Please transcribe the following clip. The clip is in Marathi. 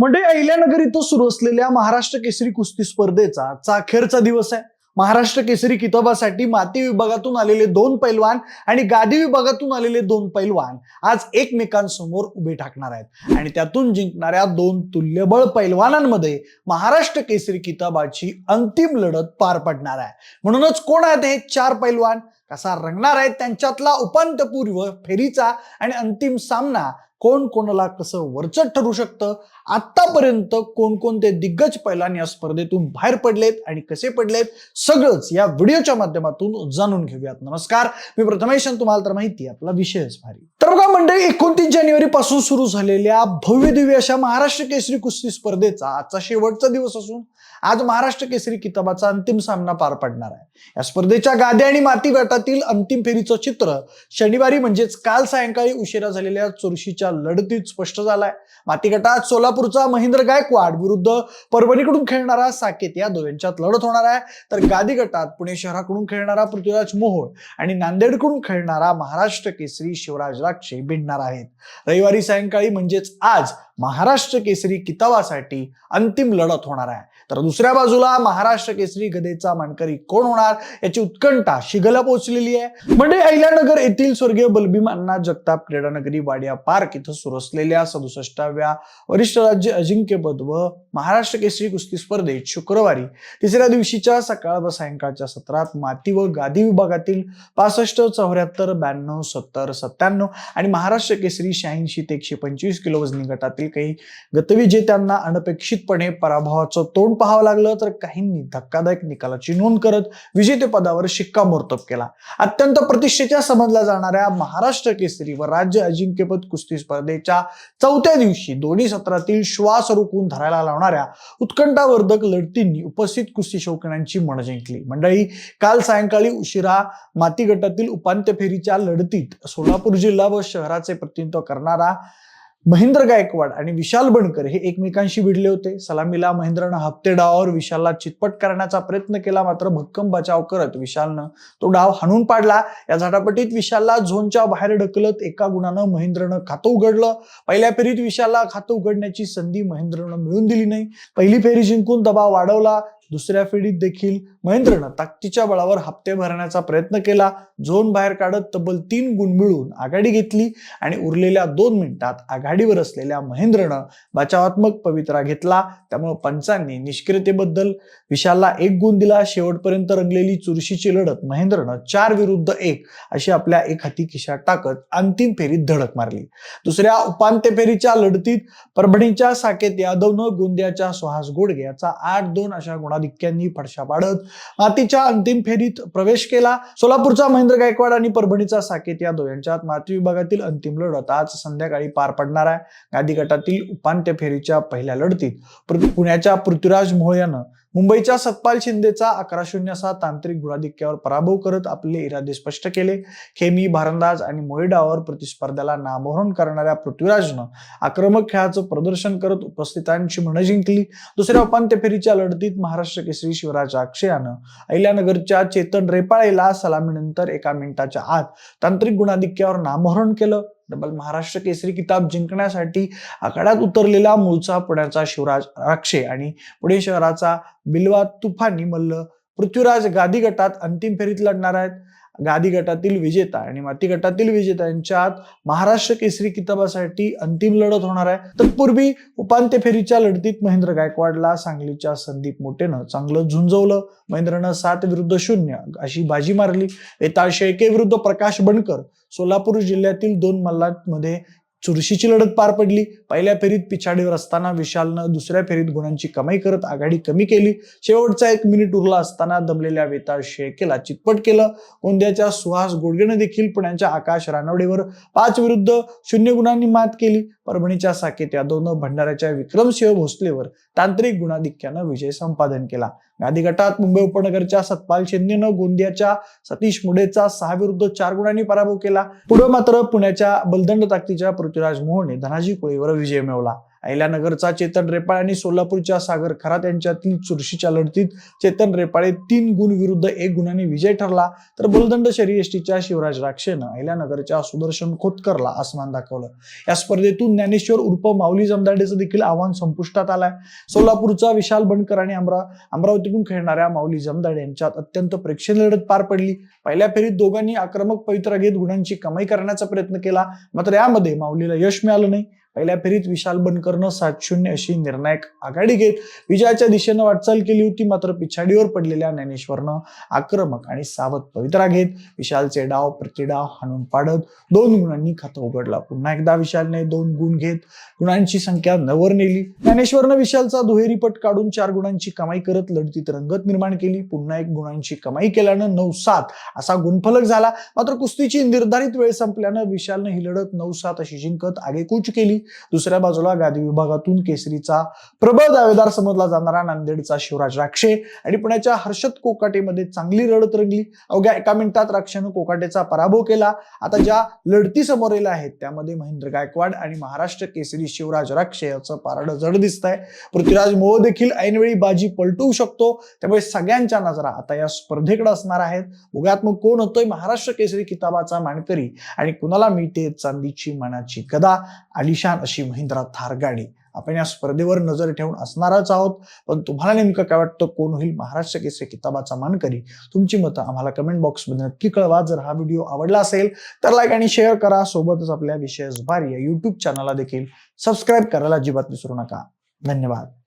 म्हणजे अहिल्यानगर इथं सुरू असलेल्या महाराष्ट्र केसरी कुस्ती स्पर्धेचा चाखेरचा अखेरचा दिवस आहे. महाराष्ट्र केसरी किताबासाठी माती विभागातून आलेले दोन पैलवान आणि गादी विभागातून आलेले दोन पैलवान आज एकमेकांसमोर उभे टाकणार आहेत. आणि त्यातून जिंकणाऱ्या दोन तुल्यबळ पैलवानांमध्ये महाराष्ट्र केसरी किताबाची अंतिम लढत पार पडणार आहे. म्हणूनच कोण आहेत हे चार पैलवान? कसा रंगणार आहेत त्यांच्यातला उपांत्यपूर्व फेरीचा आणि अंतिम सामना कोण कोणाला कसं वरचढ ठरू शकतं? आतापर्यंत कोणकोणते दिग्गज पैलवान या स्पर्धेतून बाहेर पडलेत आणि कसे पडलेत? सगळंच या व्हिडिओच्या माध्यमातून जाणून घेऊयात. नमस्कार. मी प्रथमेश तुम्हाला तर माहिती आहे, आपला विषयच भारी. तर बघा मंडळी एकोणतीस जानेवारी पासून सुरू झालेल्या भव्य दिव्य अशा महाराष्ट्र केसरी कुस्ती स्पर्धेचा आजचा शेवटचा दिवस असून आज महाराष्ट्र केसरी किताबाचा अंतिम सामना पार पडणार आहे. या स्पर्धेच्या गाद्या आणि माती गटातील अंतिम फेरीचं चित्र शनिवारी म्हणजेच काल सायंकाळी उशिरा झालेल्या चुरशीच्या लढतीत स्पष्ट झालाय. माती गटात सोलापूरचा महेंद्र गायकवाड विरुद्ध परभणीकडून खेळणारा साकेत यादव यांच्यात लढत होणार आहे. तर गादी गटात पुणे शहराकडून खेळणारा पृथ्वीराज मोहोळ आणि नांदेडकडून खेळणारा महाराष्ट्र केसरी शिवराज राक्षे भिडणार आहेत. रविवारी सायंकाळी म्हणजेच आज महाराष्ट्र केसरी किताबासाठी अंतिम लढत होणार आहे. तर दुसऱ्या बाजूला महाराष्ट्र केसरी गदेचा मानकरी कोण होणार याची उत्कंठा शिगला पोहोचलेली आहे. म्हणजे अहिल्यानगर येथील स्वर्गीय बलबीम अण्णा जगताप क्रीडानगरी वाडिया पार्क इथं सुरू असलेल्या सदुसष्टाव्या वरिष्ठ राज्य अजिंक्यपद व महाराष्ट्र केसरी कुस्ती स्पर्धेत शुक्रवारी तिसऱ्या दिवशीच्या सकाळ व सायंकाळच्या सत्रात माती व गादी विभागातील पासष्ट चौऱ्याहत्तर ब्याण्णव सत्तर सत्त्याण्णव आणि महाराष्ट्र केसरी शहाऐंशी ते एकशे पंचवीस किलो वजनी गटातील काही गतविजेत्यांना अनपेक्षितपणे पराभवाचं तोंड पाहावं लागलं तर काहींनी धक्कादायक निकालाची नोंद करत विजेतेपदावर शिक्कामोर्तब केला. अत्यंत प्रतिष्ठेच्या समजल्या जाणाऱ्या महाराष्ट्र केसरी व राज्य अजिंक्यपद कुस्ती स्पर्धेच्या चौथ्या दिवशी दोन्ही सत्रातील श्वास रोखून धरायला लावणाऱ्या उत्कंठावर्धक लढतींनी उपस्थित कुस्ती शौकीनांची मन जिंकली. मंडळी काल सायंकाळी उशिरा माती गटातील उपांत्य फेरीच्या लढतीत सोलापूर जिल्हा व शहराचे प्रतिनिधित्व करणारा महेंद्र गायकवाड आणि विशाल बनकर हे एकमेकांशी भिडले होते. सलामीला महेंद्रनं हप्ते डावावर विशालला चितपट करण्याचा प्रयत्न केला मात्र भक्कम बचाव करत विशालनं तो डाव हाणून पाडला. या झटापटीत विशालला झोनच्या बाहेर ढकलत एका गुणानं महेंद्रनं खातं उघडलं. पहिल्या फेरीत विशालला खातं उघडण्याची संधी महेंद्रनं मिळून दिली नाही. पहिली फेरी जिंकून दबाव वाढवला. दुसऱ्या फेरीत देखील महेंद्रनं ताकदीच्या बळावर हप्ते भरण्याचा प्रयत्न केला. झोन बाहेर काढत तब्बल तीन गुण मिळवून आघाडी घेतली आणि उरलेल्या दोन मिनिटात आघाडीवर असलेल्या महेंद्रनं बचावात्मक पवित्रा घेतला. त्यामुळे पंचांनी निष्क्रियतेबद्दल विशालला एक गुण दिला. शेवटपर्यंत रंगलेली चुरशीची लढत महेंद्रनं चार विरुद्ध एक अशी आपल्या एक हाती खिशात टाकत अंतिम फेरीत धडक मारली. दुसऱ्या उपांत्य फेरीच्या लढतीत परभणीच्या साकेत यादवनं गोंदियाच्या सुहास गोडगे याचा आठ दोन अशा गुणात आधिक्यांनी फडशा पाडत मातीच्या अंतिम फेरीत प्रवेश केला. सोलापूरचा महेंद्र गायकवाड आणि परभणीचा साकेत यादव यांच्यात माती विभागातील अंतिम लढत आज संध्याकाळी पार पडणार आहे. गादी गटातील उपांत्य फेरीच्या पहिल्या लढतीत पुण्याच्या पृथ्वीराज मोहोळ यानं मुंबईच्या सतपाल शिंदेचा अकरा शून्य असा तांत्रिक गुणाधिक्यावर पराभव करत आपले इरादे स्पष्ट केले. खेमी भारंदाज आणि मोहिडावर प्रतिस्पर्ध्याला नामोहरण करणाऱ्या पृथ्वीराजनं आक्रमक खेळाचं प्रदर्शन करत उपस्थितांची मनं जिंकली. दुसऱ्या उपांत्य फेरीच्या लढतीत महाराष्ट्र केसरी शिवराज अक्षयानं अहिल्यानगरच्या चेतन रेपाळेला सलामीनंतर एका मिनिटाच्या आत तांत्रिक गुणाधिक्यावर नामोहरण केलं. डबल महाराष्ट्र केसरी किताब जिंकण्यासाठी आखाड्यात उतरलेला मूळचा पुण्याचा शिवराज राक्षे आणि पुणे शहराचा बिलवा तुफानी मल्ल पृथ्वीराज गादी गटात अंतिम फेरीत लढणार आहेत. गादी गटातील विजेता आणि माती गटातील विजेता यांच्यात महाराष्ट्र केसरी किताबासाठी अंतिम लढत होणार आहे. तत्पूर्वी उपांत्य फेरीच्या लढतीत महेंद्र गायकवाडला सांगलीच्या संदीप मोटेनं चांगलं झुंजवलं. महेंद्रनं सात विरुद्ध शून्य अशी बाजी मारली. वेताळ शेळके विरुद्ध प्रकाश बनकर सोलापूर जिल्ह्यातील दोन मल्लांमध्ये चुरशीची लढत पार पडली. पहिल्या फेरीत पिछाडीवर असताना विशालनं दुसऱ्या फेरीत गुणांची कमाई करत आघाडी कमी केली. शेवटचा एक मिनिट उरला असताना दमलेल्या वेताळ शेळकेला चितपट केलं. गोंदियाच्या सुहास गोडगेनं देखील पुण्याच्या आकाश रानवडेवर पाच विरुद्ध शून्य गुणांनी मात केली. परभणीच्या साकेत यादवनं भंडाऱ्याच्या विक्रमसिंह भोसलेवर तांत्रिक गुणाधिक्यानं विजय संपादन केला. गादी गटात मुंबई उपनगरच्या सतपाल शिंदेनं गोंदियाच्या सतीश मुडेचा सहा विरुद्ध चार गुणांनी पराभव केला. पुढे मात्र पुण्याच्या बलदंड ताकदीच्या पृथ्वीराज मोहने धनाजी कोळीवर विजय मिळवला. अहिल्यानगरचा चेतन रेपाळ आणि सोलापूरच्या सागर खरात यांच्यातील चुरशीच्या लढतीत चेतन रेपाळे तीन गुण विरुद्ध एक गुणाने विजय ठरला. तर बलदंड शर्यष्टीच्या शिवराज राक्षेनं अहिल्यानगरच्या सुदर्शन खोतकरला आसमान दाखवलं. या स्पर्धेतून ज्ञानेश्वर उर्फ माऊली जमदाडेचं देखील आव्हान संपुष्टात आलंय. सोलापूरचा विशाल बनकर आणि अमरा अमरावतीतून खेळणाऱ्या माऊली जमदाडे यांच्यात अत्यंत प्रेक्षणीय लढत पार पडली. पहिल्या फेरीत दोघांनी आक्रमक पवित्रा घेत गुणांची कमाई करण्याचा प्रयत्न केला मात्र यामध्ये माऊलीला यश मिळालं नाही. पहिल्या फेरीत विशाल बनकरनं सात शून्य अशी निर्णायक आघाडी घेत विजयाच्या दिशेनं वाटचाल केली होती मात्र पिछाडीवर पडलेल्या ज्ञानेश्वरनं आक्रमक आणि सावध पवित्रा घेत विशालचे डाव प्रतिडाव हाणून पाडत दोन गुणांनी खातं उघडला. पुन्हा एकदा विशालने दोन गुण घेत गुणांची संख्या नवर नेली. ज्ञानेश्वरनं विशालचा दुहेरी पट काढून चार गुणांची कमाई करत लढतीत रंगत निर्माण केली. पुन्हा एक गुणांची कमाई केल्यानं नऊ सात असा गुणफलक झाला. मात्र कुस्तीची निर्धारित वेळ संपल्यानं विशालनं ही लढत नऊ सात अशी जिंकत आगेकूच केली. दुसऱ्या बाजूला गादी विभागातून केसरीचा प्रबळ दावेदार समजला जाणारा नांदेडचा शिवराज राक्षे आणि पुण्याच्या हर्षद कोकाटेमध्ये चांगली लढत रंगली अवघ्या एका मिनिटात राक्षेनं कोकाटेचा पराभव केला. आता ज्या लढती समोरेल्या आहेत त्यामध्ये महेंद्र गायकवाड आणि महाराष्ट्र केसरी शिवराज राक्षे याचं पारडं जड दिसत आहे पृथ्वीराज मोह देखील ऐनवेळी बाजी पलटवू शकतो. त्यामुळे सगळ्यांच्या नजरा आता या स्पर्धेकडे असणार आहेत. उगात मग कोण होतोय महाराष्ट्र केसरी किताबाचा मानकरी? आणि कुणाला मिळते चांदीची मनाची गदा छान अशी महिंद्रा थार गाडी. आपण या स्पर्धेवर नजर ठेवून असणारच आहोत. पण तुम्हाला नेमकं काय वाटतं? कोण होईल महाराष्ट्र केसरी किताबाचा मानकरी? तुमची मतं आम्हाला कमेंट बॉक्समध्ये नक्की कळवा. जर हा व्हिडिओ आवडला असेल तर लाईक आणि शेअर करा. सोबतच आपल्या विशेष भारी या युट्यूब चॅनलला देखील सबस्क्राईब करायला अजिबात विसरू नका. धन्यवाद.